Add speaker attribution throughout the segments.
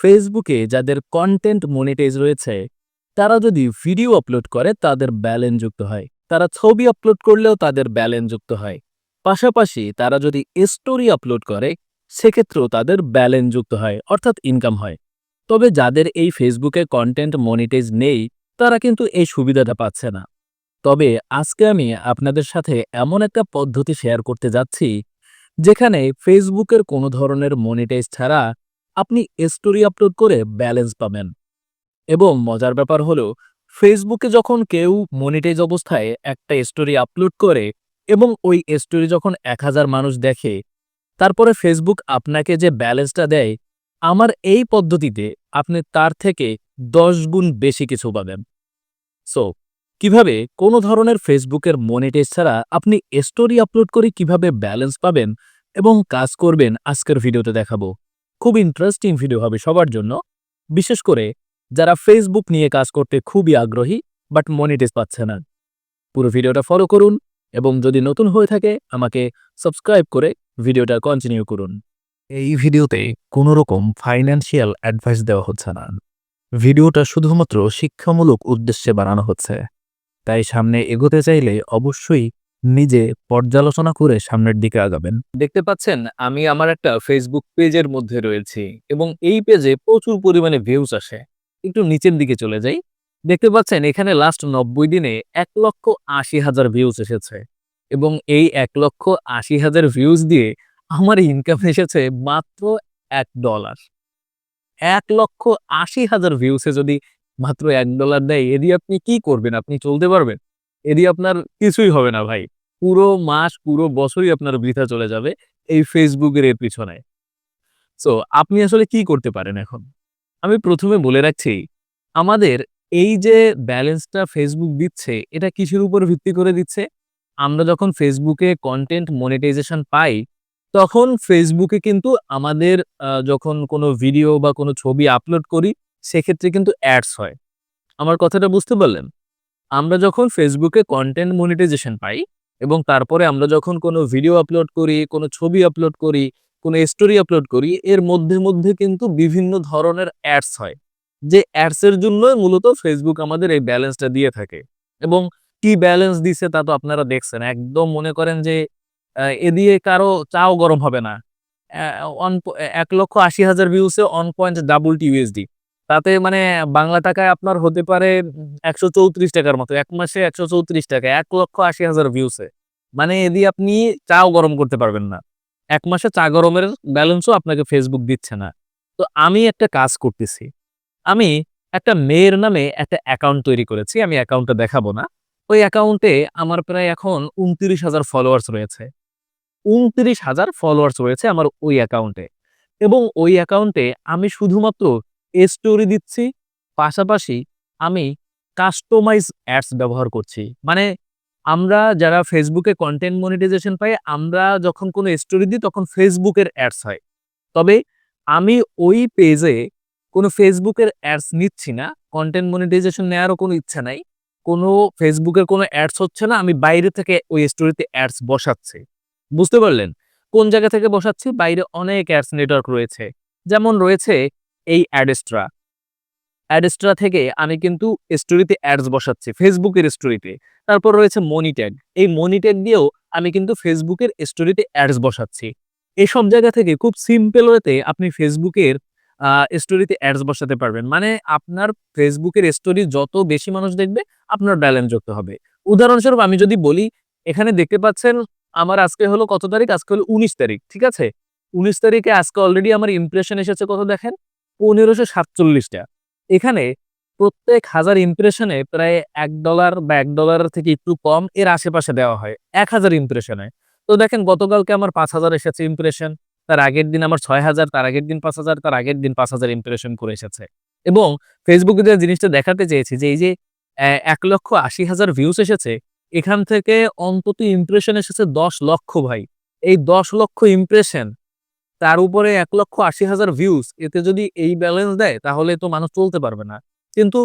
Speaker 1: ফেসবুকে যাদের content monetize রয়েছে, তারা যদি ভিডিও আপলোড করে, তাদের ব্যালেন্স যুক্ত হয়। তারা ছবি আপলোড করলেও তাদের ব্যালেন্স যুক্ত হয়। পাশাপাশি তারা যদি স্টোরি আপলোড করে, সেক্ষেত্রেও তাদের ব্যালেন্স যুক্ত হয়, অর্থাৎ ইনকাম হয়। তবে যাদের এই ফেসবুকে কন্টেন্ট মনিটাইজ নেই, তারা কিন্তু এই সুবিধাটা পাচ্ছে না। তবে আজকে আমি আপনাদের সাথে এমন একটা পদ্ধতি শেয়ার করতে যাচ্ছি, যেখানে ফেসবুকের কোনো ধরনের মনিটাইজ ছাড়া আপনি স্টোরি আপলোড করে ব্যালেন্স পাবেন। এবং মজার ব্যাপার হলো ফেসবুকে যখন কেউ মনিটাইজ অবস্থায় একটা স্টোরি আপলোড করে এবং ওই স্টোরি যখন এক হাজার মানুষ দেখে, তারপরে ফেসবুক আপনাকে যে ব্যালেন্সটা দেয়, আমার এই পদ্ধতিতে আপনি তার থেকে দশ গুণ বেশি কিছু পাবেন। সো কীভাবে কোনো ধরনের ফেসবুকের মনিটাইজ ছাড়া আপনি স্টোরি আপলোড করে কীভাবে ব্যালেন্স পাবেন এবং কাজ করবেন, আজকের ভিডিওতে দেখাবো। খুব ইন্টারেস্টিং ভিডিও হবে সবার জন্য। বিশেষ করে যারা ফেসবুক নিয়ে কাজ করতে খুবই আগ্রহী বাট মনিটাইজ পাচ্ছে না। পুরো ভিডিওটা ফলো করুন এবং যদি নতুন হয়ে থাকে, আমাকে সাবস্ক্রাইব করে ভিডিওটা কন্টিনিউ করুন। এই ভিডিওতে কোনো রকম ফাইন্যান্সিয়াল অ্যাডভাইস দেওয়া হচ্ছে না। ভিডিওটা শুধুমাত্র শিক্ষামূলক উদ্দেশ্যে বানানো হচ্ছে। তাই সামনে এগোতে চাইলে অবশ্যই নিজে পর্যালোচনা করে সামনের দিকে আগাবেন। দেখতে পাচ্ছেন, আমি আমার একটা ফেসবুক পেজের মধ্যে রয়েছি এবং এই পেজে প্রচুর পরিমাণে ভিউজ আসে। একটু নিচের দিকে চলে যাই। দেখতে পাচ্ছেন, এখানে লাস্ট নব্বই দিনে এক লক্ষ আশি হাজার ভিউজ এসেছে এবং এই এক লক্ষ আশি হাজার ভিউজ দিয়ে আমার ইনকাম এসেছে মাত্র এক ডলার এক লক্ষ আশি হাজার ভিউসে যদি মাত্র এক ডলার দেয় এদি আপনি কি করবেন? আপনি চলতে পারবেন? এদি আপনার কিছুই হবে না ভাই। পুরো মাস, পুরো বছরই আপনার বৃথা চলে যাবে এই ফেসবুকের এর পিছনে। সো আপনি আসলে কি করতে পারেন এখন? আমি প্রথমে বলে রাখছি, আমাদের এই যে ব্যালেন্সটা ফেসবুক দিচ্ছে, এটা কিসের উপর ভিত্তি করে দিচ্ছে? আমরা যখন ফেসবুকে কন্টেন্ট মনিটাইজেশন পাই, তখন ফেসবুকে কিন্তু আমাদের যখন কোনো ভিডিও বা কোনো ছবি আপলোড করি, সেক্ষেত্রে কিন্তু অ্যাডস হয়। আমার কথাটা বুঝতে পারলেন? আমরা যখন ফেসবুকে কন্টেন্ট মনিটাইজেশন পাই এবং তারপরে আমরা যখন কোনো ভিডিও আপলোড করি, কোনো ছবি আপলোড করি, কোনো স্টোরি আপলোড করি, এর মধ্যে মধ্যে কিন্তু বিভিন্ন ধরনের অ্যাডস হয়। যে অ্যাডসের জন্য মূলত ফেসবুক আমাদের এই ব্যালেন্সটা দিয়ে থাকে। এবং কি ব্যালেন্স দিছে তা তো আপনারা দেখছেন। একদম মনে করেন যে এ দিয়ে কারও চাও গরম হবে না। এক লক্ষ আশি হাজার ভিউসে one point double T USD তাতে মানে বাংলা টাকায় আপনার হতে পারে একশো চৌত্রিশ টাকার মতো। এক মাসে একশো চৌত্রিশ টাকা, এক লক্ষ আশি হাজার ভিউসে মানে এ দিয়ে আপনি চাও গরম করতে পারবেন না। এক মাসে চা গরমের ব্যালেন্সও আপনাকে ফেসবুক দিচ্ছে না। তো আমি একটা কাজ করতেছি। আমি একটা মেয়ের নামে একটা অ্যাকাউন্ট তৈরি করেছি, আমি অ্যাকাউন্টটা দেখাবো না। ওই অ্যাকাউন্টে আমার প্রায় এখন উনত্রিশ হাজার ফলোয়ার্স রয়েছে। উনত্রিশ হাজার ফলোয়ার্স রয়েছে আমার ওই অ্যাকাউন্টে এবং ওই অ্যাকাউন্টে আমি শুধুমাত্র স্টোরি দিচ্ছি। পাশাপাশি আমি কাস্টমাইজ অ্যাডস ব্যবহার করছি। মানে আমরা যারা ফেসবুকে কন্টেন্ট মনিটাইজেশন পাই, আমরা যখন কোনো স্টোরি দিই, তখন ফেসবুকের অ্যাডস হয়। তবে আমি ওই পেজে কোনো ফেসবুকের অ্যাডস নিচ্ছি না। কন্টেন্ট মনিটাইজেশন নেওয়ারও কোনো ইচ্ছা নাই। কোনো ফেসবুকের কোনো অ্যাডস হচ্ছে না। আমি বাইরে থেকে ওই স্টোরিতে অ্যাডস বসাচ্ছি। বুঝতে পারলেন? কোন জায়গা থেকে বসাচ্ছি? বাইরে অনেক অ্যাডস নেটওয়ার্ক রয়েছে। যেমন রয়েছে এই অ্যাডেস্ট্রা। অ্যাডেস্ট্রা থেকে আমি কিন্তু স্টোরিতে অ্যাডস বসাচ্ছি ফেসবুকের স্টোরিতে তারপর রয়েছে মনিট্যাগ এই মনিট্যাগ দিয়েও আমি কিন্তু ফেসবুকের স্টোরিতে অ্যাডস বসাচ্ছি। এসব জায়গা থেকে খুব সিম্পল ওয়েতে আপনি ফেসবুকের স্টোরিতে অ্যাডস বসাতে পারবেন। মানে আপনার ফেসবুকের স্টোরি যত বেশি মানুষ দেখবে, আপনার ব্যালেন্স যুক্ত হবে। উদাহরণস্বরূপ আমি যদি বলি, এখানে দেখতে পাচ্ছেন, আমার আজকে হলো কত তারিখ? আজকে হলো উনিশ তারিখ, ঠিক আছে? উনিশ তারিখে আজকে অলরেডি আমার ইমপ্রেশন এসেছে কত দেখেন? পনেরোশো সাতচল্লিশটা। এখানে প্রত্যেক হাজার ইমপ্রেশনে প্রায় এক ডলার বা এক ডলার থেকে একটু কম এর আশেপাশে দেওয়া হয়, এক হাজার ইমপ্রেশনে তো দেখেন, গতকালকে আমার পাঁচ হাজার এসেছে ইমপ্রেশন তার আগের দিন আমার ছয় হাজার, তার আগের দিন পাঁচ হাজার, তার আগের দিন পাঁচ হাজার ইমপ্রেশন করে এসেছে। এবং ফেসবুকে যে জিনিসটা দেখাতে চেয়েছি যে, এই যে এক লক্ষ আশি হাজার ভিউস এসেছে, এখান থেকে অন্তত ইমপ্রেশন এসেছে দশ লক্ষ ভাই। এই দশ লক্ষ ইমপ্রেশন তার উপরে এক লক্ষ আশি হাজার ভিউজ এতে যদি এই ব্যালেন্স দেয়, তাহলে তো মানুষ চলতে পারবে না। কিন্তু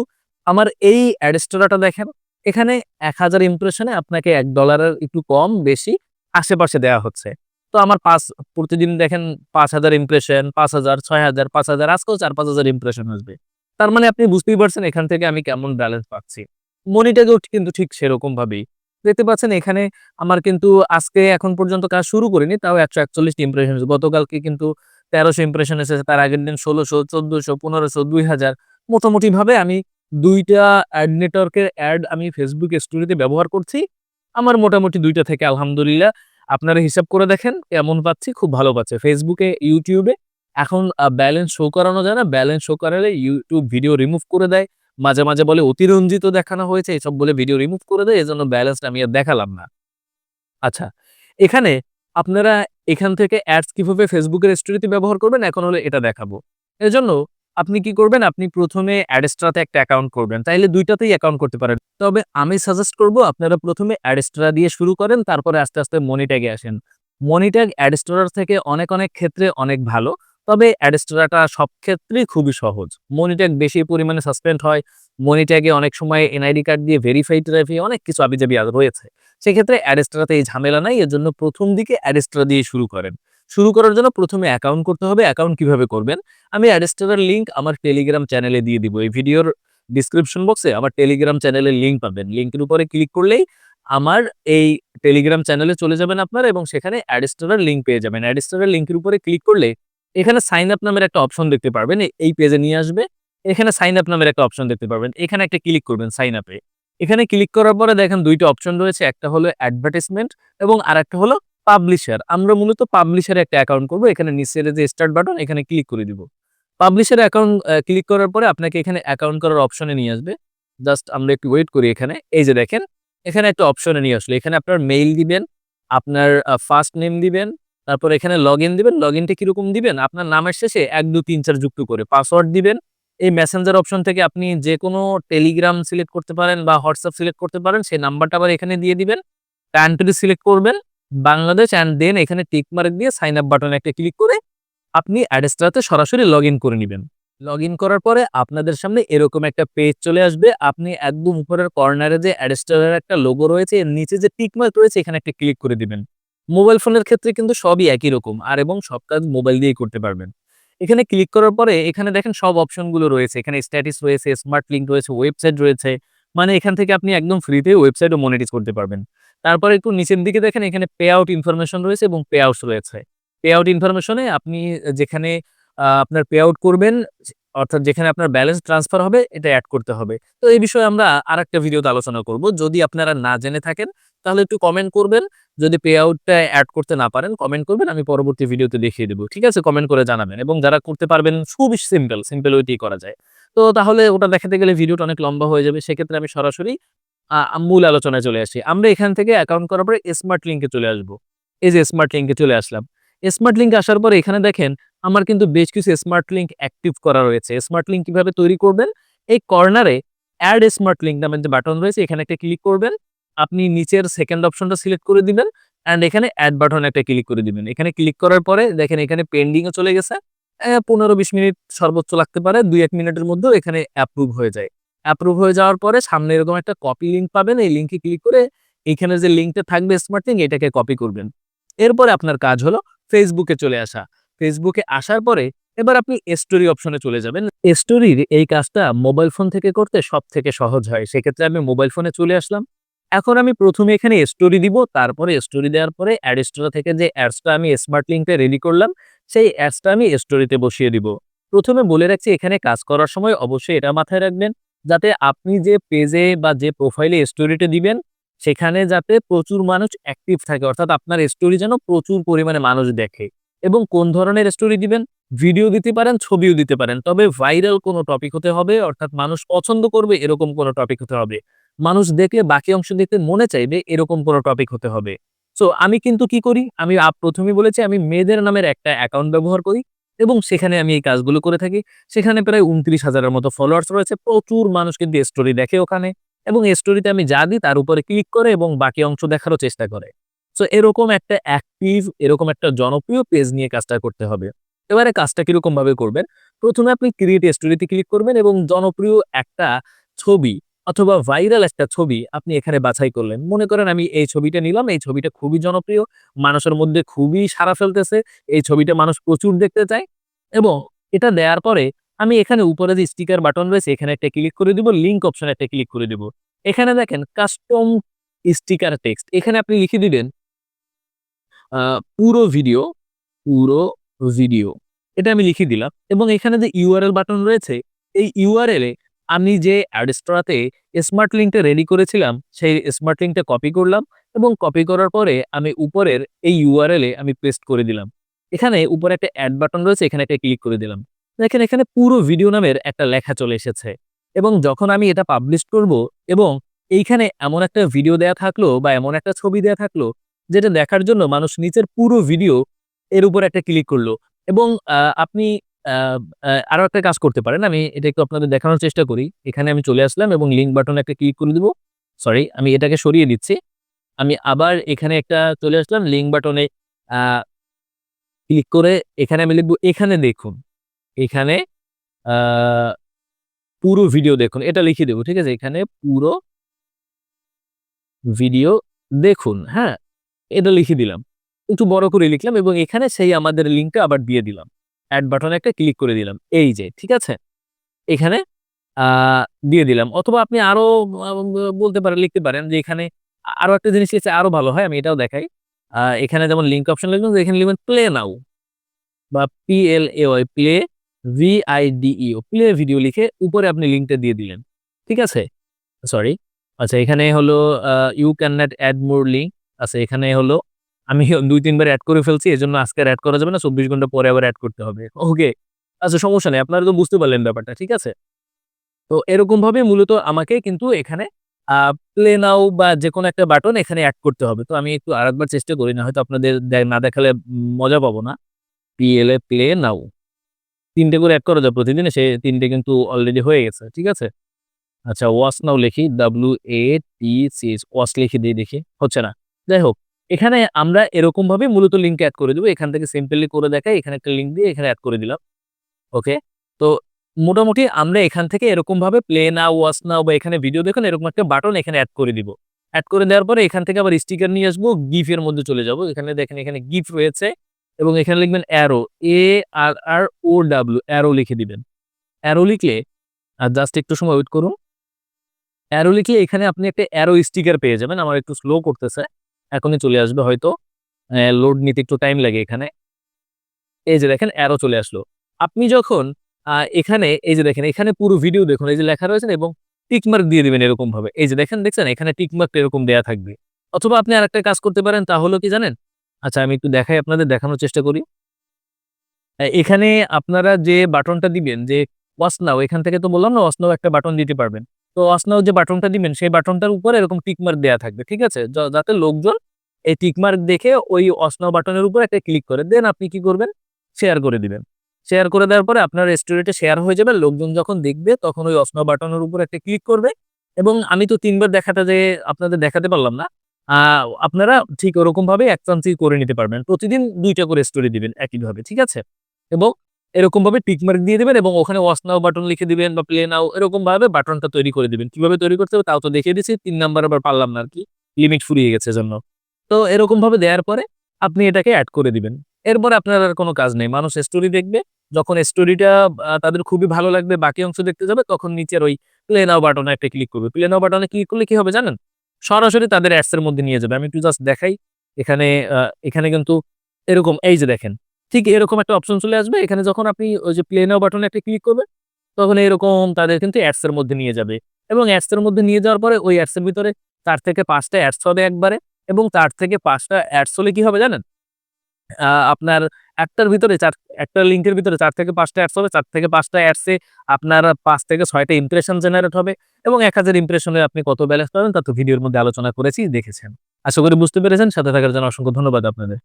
Speaker 1: আমার এই অ্যাডস্টোরাটা দেখেন, এখানে এক হাজার ইমপ্রেশনে আপনাকে এক ডলারের একটু কম বেশি আশেপাশে দেওয়া হচ্ছে। তো আমার পাঁচ, প্রতিদিন দেখেন পাঁচ হাজার ইমপ্রেশন পাঁচ হাজার, ছয় হাজার, পাঁচ হাজার, আজকেও চার, পাঁচ হাজার ইমপ্রেশন আসবে। তার মানে আপনি বুঝতেই পারছেন এখান থেকে আমি কেমন ব্যালেন্স পাচ্ছি। মনিটাকেও কিন্তু ঠিক সেরকম ভাবেই। দেখতে পাচ্ছেন এখানে আমার কিন্তু আজকে এখন পর্যন্ত কাজ শুরু করিনি, তাও একশো একচল্লিশটি ইমপ্রেশন গতকালকে কিন্তু তেরোশো ইমপ্রেশন এসেছে, তার আগের দিন ষোলোশো, চোদ্দোশো, পনেরোশো দুই হাজার মোটামুটি ভাবে আমি দুইটা অ্যাড নেটওয়ার্কের অ্যাড আমি ফেসবুক স্টোরিতে ব্যবহার করছি। আমার মোটামুটি দুইটা থেকে আলহামদুলিল্লাহ। আপনারা হিসাব করে দেখেন, কেমন পাচ্ছি, খুব ভালো পাচ্ছে। ফেসবুকে ইউটিউবে এখন ব্যালেন্স শো করানো যায় না। ব্যালেন্স শো করালে ইউটিউব ভিডিও রিমুভ করে দেয়। মাঝে মাঝে বলে অতিরঞ্জিত দেখানো হয়েছে, এসব বলে ভিডিও রিমুভ করে দেয়, এজন্য ব্যালেন্সটা আমি আর দেখালাম না। আচ্ছা এখানে আপনারা এখান থেকে অ্যাডস কীভাবে ফেসবুকের স্টোরিতে ব্যবহার করবেন, এখন হলো এটা দেখাবো। এজন্য আপনি কি করবেন, আপনি প্রথমে অ্যাডেস্ট্রাতে একটা অ্যাকাউন্ট করবেন তাইলে দুইটাতেই অ্যাকাউন্ট করতে পারেন। তবে আমি সাজেস্ট করব, আপনারা প্রথমে অ্যাডেস্ট্রা দিয়ে শুরু করেন, তারপরে আস্তে আস্তে মনিট্যাগে আসেন। মনিট্যাগ অ্যাডেস্ট্রার থেকে অনেক অনেক ক্ষেত্রে অনেক ভালো। তবে অ্যাডেস্ট্রাটা সব ক্ষেত্রেই খুবই সহজ। মনিট্যাগ বেশি পরিমাণে সাসপেন্ড হয়, মনিট্যাগে অনেক সময় এনআইডি কার্ড দিয়ে ভেরিফাইড ট্রাফি অনেক কিছু আবিজাবি আর রয়েছে। সেক্ষেত্রে অ্যাডেস্ট্রাতে এই ঝামেলা নাই, এর জন্য প্রথম দিকে অ্যাডেস্ট্রা দিয়ে শুরু করেন। শুরু করার জন্য প্রথমে অ্যাকাউন্ট করতে হবে, অ্যাকাউন্ট কীভাবে করবেন? আমি অ্যাডেস্ট্রার লিঙ্ক আমার টেলিগ্রাম চ্যানেলে দিয়ে দিব। এই ভিডিওর ডিসক্রিপশন বক্সে আমার টেলিগ্রাম চ্যানেলের লিঙ্ক পাবেন। লিঙ্কের উপরে ক্লিক করলেই আমার এই টেলিগ্রাম চ্যানেলে চলে যাবেন আপনারা এবং সেখানে অ্যাডেস্ট্রার লিঙ্ক পেয়ে যাবেন। অ্যাডেস্ট্রার লিঙ্কের উপরে ক্লিক করলে এখানে সাইন আপ নামের একটা অপশন দেখতে পারবেন এই পেজে নিয়ে আসবে। এখানে সাইন আপ নামের একটা অপশন দেখতে পারবেন। এখানে একটা ক্লিক করবেন সাইন আপে এখানে ক্লিক করার পরে দেখেন দুইটা অপশন রয়েছে, একটা হলো অ্যাডভার্টাইজমেন্ট এবং আর একটা হলো পাবলিশার আমরা মূলত পাবলিশারে একটা অ্যাকাউন্ট করব, এখানে নিচে যে স্টার্ট বাটন এখানে ক্লিক করে দিব। পাবলিশার অ্যাকাউন্ট ক্লিক করার পরে আপনাকে এখানে অ্যাকাউন্ট করার অপশনে নিয়ে আসবে। জাস্ট আমরা একটু ওয়েট করি এখানে। এই যে দেখেন, এখানে একটা অপশনে নিয়ে আসলো। এখানে আপনার মেইল দিবেন, আপনার ফার্স্ট নেম দিবেন তারপর এখানে লগ ইন দিবেন লগ ইনটা কীরকম দিবেন? আপনার নামের শেষে এক, দু, তিন, চার যুক্ত করে পাসওয়ার্ড দিবেন। এই মেসেঞ্জার অপশন থেকে আপনি যে কোনো টেলিগ্রাম সিলেক্ট করতে পারেন বা হোয়াটসঅ্যাপ সিলেক্ট করতে পারেন, সেই নাম্বারটা আবার এখানে দিয়ে দিবেন। কান্ট্রি সিলেক্ট করবেন। বাংলাদেশ অ্যান্ড দেন এখানে টিক মার্ক দিয়ে সাইন আপ বাটনে একটা ক্লিক করে আপনি অ্যাডেস্ট্রাতে সরাসরি লগ করে নেবেন। লগ করার পরে আপনাদের সামনে এরকম একটা পেজ চলে আসবে। আপনি একদম উপরের কর্নারে যে অ্যাডেস্ট্রার একটা লোগো রয়েছে, এর নিচে যে টিক মার্ক রয়েছে, এখানে একটা ক্লিক করে দিবেন। মোবাইল ফোনের ক্ষেত্রে কিন্তু সবই একই রকম। আর এবং সব কাজ মোবাইল দিয়েই করতে পারবেন। এখানে ক্লিক করার পরে এখানে দেখেন সব অপশনগুলো রয়েছে। এখানে স্ট্যাটিস রয়েছে স্মার্ট লিঙ্ক রয়েছে ওয়েবসাইট রয়েছে। মানে এখান থেকে আপনি একদম ফ্রিতে ওয়েবসাইটও মনিটাইজ করতে পারবেন। তারপরে একটু নিচের দিকে দেখেন এখানে পে আউট ইনফরমেশন রয়েছে এবং পে আউটস রয়েছে। পে আউট ইনফরমেশনে আপনি যেখানে আপনার পে আউট করবেন, অর্থাৎ যেখানে আপনার ব্যালেন্স ট্রান্সফার হবে, এটা অ্যাড করতে হবে। তো এই বিষয়ে আমরা আর একটা ভিডিওতে আলোচনা করব। যদি আপনারা না জেনে থাকেন তাহলে একটু কমেন্ট করবেন। যদি পে আউটটা অ্যাড করতে না পারেন কমেন্ট করবেন, আমি পরবর্তী ভিডিওতে দেখিয়ে দেবো, ঠিক আছে? কমেন্ট করে জানাবেন। এবং যারা করতে পারবেন, খুবই সিম্পল সিম্পল ওইটাই করা যায়। তো তাহলে ওটা দেখাতে গেলে ভিডিওটা অনেক লম্বা হয়ে যাবে। সেক্ষেত্রে আমি সরাসরি মূল আলোচনায় চলে আসি। আমরা এখান থেকে অ্যাকাউন্ট করার পরে স্মার্ট লিঙ্কে চলে আসব। এই যে স্মার্ট লিঙ্কে চলে আসলাম। স্মার্ট লিঙ্ক আসার পরে এখানে দেখেন, আমার কিন্তু বেশ কিছু স্মার্ট লিঙ্ক অ্যাক্টিভ করা রয়েছে। স্মার্ট লিঙ্ক কীভাবে তৈরি করবেন? এই কর্নারে অ্যাড স্মার্ট লিঙ্ক নামের যে বাটন রয়েছে, এখানে একটা ক্লিক করবেন। আপনি নিচের সেকেন্ড অপশনটা সিলেক্ট করে দিবেন অ্যান্ড এখানে অ্যাড বাটন একটা ক্লিক করে দিবেন। এখানে ক্লিক করার পরে দেখেন এখানে পেন্ডিংও চলে গেছে। পনেরো বিশ মিনিট সর্বোচ্চ লাগতে পারে, দুই এক মিনিটের মধ্যেও এখানে অ্যাপ্রুভ হয়ে যায়। অ্যাপ্রুভ হয়ে যাওয়ার পরে সামনে এরকম একটা কপি লিঙ্ক পাবেন, এই লিঙ্কে ক্লিক করে এখানে যে লিঙ্কটা থাকবে স্মার্ট এটাকে কপি করবেন। এরপরে আপনার কাজ হলো ফেসবুকে চলে আসা। ফেসবুকে আসার পরে এবার আপনি স্টোরি অপশনে চলে যাবেন। স্টোরির এই কাজটা মোবাইল ফোন থেকে করতে সব থেকে সহজ হয়। সেক্ষেত্রে আমি মোবাইল ফোনে চলে আসলাম। এখন আমি প্রথমে এখানে স্টোরি দিব, তারপরে স্টোরি দেওয়ার পরে অ্যাড স্টোরি থেকে যে অ্যাডসটা আমি স্মার্ট লিঙ্কটা রেডি করলাম, সেই অ্যাডসটা আমি স্টোরিতে বসিয়ে দিব। প্রথমে বলে রাখছি, এখানে কাজ করার সময় অবশ্যই এটা মাথায় রাখবেন, যাতে আপনি যে পেজে বা যে প্রোফাইলে স্টোরিটা দিবেন, সেখানে যাতে প্রচুর মানুষ অ্যাক্টিভ থাকে, অর্থাৎ আপনার স্টোরি যেন প্রচুর পরিমাণে মানুষ দেখে এবং কোন ধরনের স্টোরি দিবেন ভিডিও দিতে পারেন, ছবিও দিতে পারেন, তবে ভাইরাল কোনো টপিক হতে হবে, অর্থাৎ মানুষ পছন্দ করবে, এরকম কোনো টপিক হতে হবে। মানুষ দেখে বাকি অংশ দেখতে মনে চাইবে এরকম কোনো টপিক হতে হবে। সো আমি কিন্তু কি করি? আমি প্রথমেই বলেছি, আমি মেয়েদের নামের একটা অ্যাকাউন্ট ব্যবহার করি এবং সেখানে আমি এই কাজগুলো করে থাকি। সেখানে প্রায় উনত্রিশ হাজারের মতো ফলোয়ার্স রয়েছে। প্রচুর মানুষ কিন্তু স্টোরি দেখে ওখানে এবং স্টোরিতে আমি যা দিই তার উপরে ক্লিক করে এবং বাকি অংশ দেখারও চেষ্টা করে। সো এরকম একটা অ্যাক্টিভ এরকম একটা জনপ্রিয় পেজ নিয়ে কাজটা করতে হবে। এবারে কাজটা কীরকম ভাবে করবেন? প্রথমে আপনি ক্রিয়েট স্টোরিতে ক্লিক করবেন এবং জনপ্রিয় একটা ছবি অথবা ভাইরাল একটা ছবি আপনি এখানে বাছাই করলেন। মনে করেন আমি এই ছবিটা নিলাম, এই ছবিটা খুবই জনপ্রিয়, মানুষের মধ্যে খুবই সাড়া ফেলতেছে, এই ছবিটা মানুষ প্রচুর দেখতে চায় এবং এটা দেওয়ার পরে আমি এখানে উপরে যে স্টিকার বাটন রয়েছে, এখানে একটা ক্লিক করে দিব লিঙ্ক অপশনে একটা ক্লিক করে দিব। এখানে দেখেন কাস্টম স্টিকার টেক্সট, এখানে আপনি লিখে দিলেন পুরো ভিডিও পুরো ভিডিও। এটা আমি লিখে দিলাম এবং এখানে যে ইউআরএল বাটন রয়েছে, এই ইউআরএল এ আমি যে অ্যাডস্ট্রাতে স্মার্ট লিঙ্কটা রেডি করেছিলাম, সেই স্মার্ট লিঙ্কটা কপি করলাম এবং কপি করার পরে আমি উপরের এই ইউআরএল এ আমি পেস্ট করে দিলাম। এখানে উপরে একটা অ্যাড বাটন রয়েছে, এখানে একটা ক্লিক করে দিলাম। দেখেন এখানে পুরো ভিডিও নামের একটা লেখা চলে এসেছে এবং যখন আমি এটা পাবলিশ করব এবং এইখানে এমন একটা ভিডিও দেয়া থাকল বা এমন একটা ছবি দেয়া থাকল, যেটা দেখার জন্য মানুষ নিচের পুরো ভিডিও এর উপর একটা ক্লিক করল এবং আপনি আহ, আহ, আরও একটা কাজ করতে পারেন। আমি এটা একটু আপনাদের দেখানোর চেষ্টা করি। এখানে আমি চলে আসলাম এবং লিঙ্ক বাটনে একটা ক্লিক করে দেবো। সরি আমি এটাকে সরিয়ে দিচ্ছি। আমি আবার এখানে একটা চলে আসলাম। লিঙ্ক বাটনে ক্লিক করে এখানে আমি লিখব এখানে দেখুন। এখানে পুরো ভিডিও দেখুন। এটা লিখে দেবো ঠিক আছে? এখানে পুরো ভিডিও দেখুন হ্যাঁ? এটা লিখে দিলাম। একটু বড় করে লিখলাম এবং এখানে সেই আমাদের লিঙ্কটা আবার দিয়ে দিলাম। অ্যাড বাটনে একটা ক্লিক করে দিলাম। এই যে ঠিক আছে? এখানে দিয়ে দিলাম। অথবা আপনি আরও আহ, বলতে পারেন লিখতে পারেন যে এখানে আরও একটা জিনিস লিখছে আরও ভালো হয় আমি এটাও দেখাই। এখানে যেমন লিঙ্ক অপশন লিখবেন এখানে লিখবেন প্লে নাও বা P L A Y play V I D E O play video লিখে উপরে আপনি লিঙ্কটা দিয়ে দিলেন। ঠিক আছে? সরি আচ্ছা এখানে হলো you can not add more link আচ্ছা এখানে হলো আমি দুই, তিনবার অ্যাড করে ফেলছি, এজন্য আজকে অ্যাড করা যাবে না, চব্বিশ ঘণ্টা পরে আবার অ্যাড করতে হবে। ওকে আচ্ছা সমস্যা নেই, আপনারা তো বুঝতে পারলেন ব্যাপারটা, ঠিক আছে? তো এরকম ভাবে মূলত আমাকে কিন্তু এখানে প্লে নাও বা যে কোনো একটা বাটন এখানে অ্যাড করতে হবে। তো আমি একটু আরেকবার চেষ্টা করি, না হয়তো আপনাদের না দেখালে মজা পাবো না। পিএলএ প্লে নাও তিনটে করে অ্যাড করা যায় প্রতিদিন, সে তিনটে কিন্তু অলরেডি হয়ে গেছে, ঠিক আছে? আচ্ছা ওয়াশ নাও লিখি W A T C wash লিখে দিয়ে দেখি, হচ্ছে না। যাই হোক এখানে আমরা এরকম ভাবে মূলত লিঙ্ক অ্যাড করে দেবো। এখান থেকে সিম্পলি করে দেখাই, এখানে একটা লিঙ্ক দিয়ে এখানে অ্যাড করে দিলাম। ওকে তো মোটামুটি আমরা এখান থেকে এরকম ভাবে প্লে নাও ওয়াশ নাও বা এখানে ভিডিও দেখুন, এরকম একটা বাটন এখানে অ্যাড করে দিব। অ্যাড করে দেওয়ার পরে এখান থেকে আবার স্টিকার নিয়ে আসব গিফ এর মধ্যে চলে যাব। এখানে দেখেন, এখানে গিফট রয়েছে এবং এখানে লিখবেন arrow A R R O W arrow লিখে দিবেন। অ্যারো লিখলে, আর জাস্ট একটু সময় ওয়েট করুন। অ্যারো লিখলে এখানে আপনি একটা অ্যারো স্টিকার পেয়ে যাবেন। আমার একটু স্লো করতেছে। এখনই চলে আসবে হয়তো। লোড নিতে একটু টাইম লাগে এখানে। এই যে দেখেন অ্যারো চলে আসলো। আপনি যখন এখানে, এই যে দেখেন, এখানে পুরো ভিডিও দেখুন, এই যে লেখা রয়েছে এবং টিকমার্ক দিয়ে দেবেন এরকম ভাবে। এই যে দেখেন, দেখছেন? এখানে টিকমার্ক এরকম দেয়া থাকবে। অথবা আপনি আরেকটা কাজ করতে পারেন, তা হলো কি জানেন? আচ্ছা আমি একটু দেখাই আপনাদের, দেখানোর চেষ্টা করি। এখানে আপনারা যে বাটনটা দিবেন, যে ওয়াচ নাও এখান থেকে তো বললাম না ওয়াচ নাও একটা বাটন দিতে পারবেন। তো ওয়াচ যে বাটনটা দিবেন, সেই বাটনটার উপরে এরকম টিকমার্ক দেওয়া থাকবে, ঠিক আছে? যাতে লোকজন এই টিকমার্ক দেখে ওই নাও বাটনের উপর একটা ক্লিক করে দেন আপনি কি করবেন? শেয়ার করে দিবেন। শেয়ার করে দেওয়ার পরে আপনার স্টোরিটা শেয়ার হয়ে যাবে, লোকজন যখন দেখবে তখন ওই অসনা বাটনের উপর একটা ক্লিক করবে এবং আমি তো তিনবার দেখাতে যে আপনাদের দেখাতে পারলাম না আপনারা ঠিক ওরকম ভাবে এক চান্সই করে নিতে পারবেন। প্রতিদিন দুইটা করে স্টোরি দিবেন একইভাবে, ঠিক আছে? এবং এরকম ভাবে টিকমার্ক দিয়ে দিবেন এবং ওখানে ওয়াশ নাও বাটন লিখে দিবেন বা প্লে নাও এরকম ভাবে বাটনটা তৈরি করে দিবেন। কীভাবে তৈরি করতে হবে তাও তো দেখিয়ে দিচ্ছি তিন নাম্বার আবার পারলাম না আর কি লিমিট ফুরিয়ে গেছে জন্য তো এরকম ভাবে দেওয়ার পরে আপনি এটাকে অ্যাড করে দিবেন। এরপরে আপনার আর কোনো কাজ নেই, মানুষ স্টোরি দেখবে, যখন স্টোরিটা তাদের খুবই ভালো লাগবে, বাকি অংশ দেখতে যাবে, তখন নিচের ওই প্লে নাও বাটনে একটা ক্লিক করবে। প্লে নাও বাটনে ক্লিক করলে কি হবে জানেন? সরাসরি তাদের অ্যাডস এর মধ্যে নিয়ে যাবে। আমি একটু জাস্ট দেখাই, এখানে এখানে কিন্তু এরকম, এই যে দেখেন ঠিক এরকম একটা অপশন চলে আসবে। এখানে যখন আপনি ওই যে প্লে নাও বাটনে একটা ক্লিক করবেন, তখন এরকম তাদের কিন্তু অ্যাডস এর মধ্যে নিয়ে যাবে। এবং অ্যাডস এর মধ্যে নিয়ে যাওয়ার পরে ওই অ্যাডস এর ভিতরে তার থেকে পাঁচটা অ্যাডস হবে একবারে। এবং তার থেকে পাঁচটা অ্যাডস হলে কি হবে জানেন? আপনার একটার ভিতরে চার, একটা লিঙ্কের ভিতরে চার থেকে পাঁচটা অ্যাডস হবে। চার থেকে পাঁচটা অ্যাডসে আপনার পাঁচ থেকে ছয়টা ইমপ্রেশন জেনারেট হবে। এবং এক হাজার ইমপ্রেশনে আপনি কত ব্যালেন্স পাবেন তা তো ভিডিওর মধ্যে আলোচনা করেছি, দেখেছেন। আশা করি বুঝতে পেরেছেন। সাথে থাকার জন্য অসংখ্য ধন্যবাদ আপনাদের।